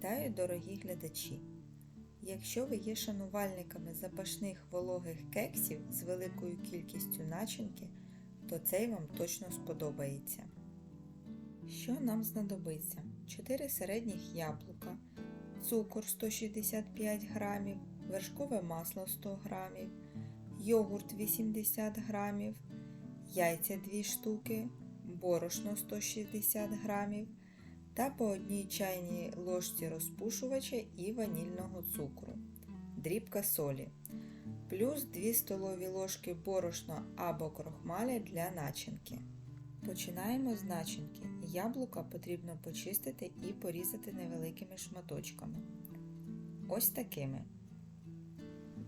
Вітаю, дорогі глядачі! Якщо ви є шанувальниками запашних вологих кексів з великою кількістю начинки, то цей вам точно сподобається. Що нам знадобиться? 4 середніх яблука, цукор 165 грамів, вершкове масло 100 грамів, йогурт 80 грамів, яйця 2 штуки, борошно 160 грамів та по одній чайній ложці розпушувача і ванільного цукру, дрібка солі, плюс 2 столові ложки борошна або крохмаля для начинки. Починаємо з начинки. Яблука потрібно почистити і порізати невеликими шматочками. Ось такими.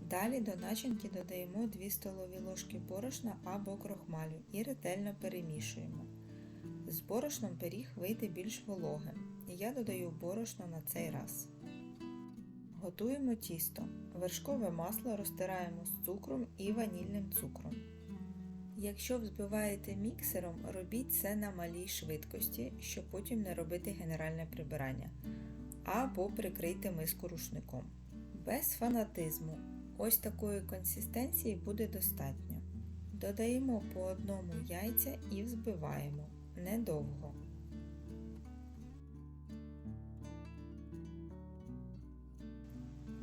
Далі до начинки додаємо 2 столові ложки борошна або крохмалю і ретельно перемішуємо. З борошном пиріг вийде більш вологим. Я додаю борошно на цей раз. Готуємо тісто. Вершкове масло розтираємо з цукром і ванільним цукром. Якщо взбиваєте міксером, робіть це на малій швидкості, щоб потім не робити генеральне прибирання. Або прикрийте миску рушником. Без фанатизму. Ось такої консистенції буде достатньо. Додаємо по одному яйця і взбиваємо недовго.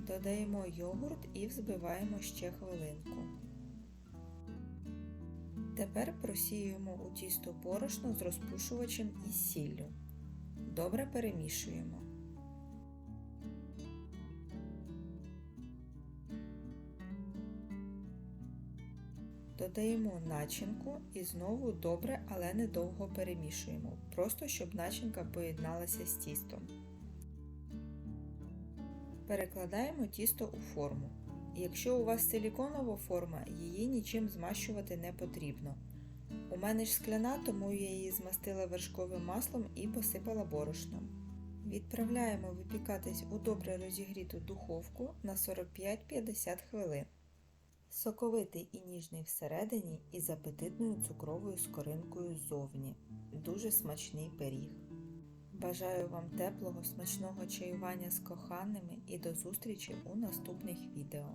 Додаємо йогурт і взбиваємо ще хвилинку. Тепер просіюємо у тісто борошно з розпушувачем і сіллю. Добре перемішуємо. Додаємо начинку і знову добре, але недовго перемішуємо, просто щоб начинка поєдналася з тістом. Перекладаємо тісто у форму. Якщо у вас силіконова форма, її нічим змащувати не потрібно. У мене ж скляна, тому я її змастила вершковим маслом і посипала борошном. Відправляємо випікатись у добре розігріту духовку на 45-50 хвилин. Соковитий і ніжний всередині і з апетитною цукровою скоринкою ззовні. Дуже смачний пиріг. Бажаю вам теплого, смачного чаювання з коханими і до зустрічі у наступних відео.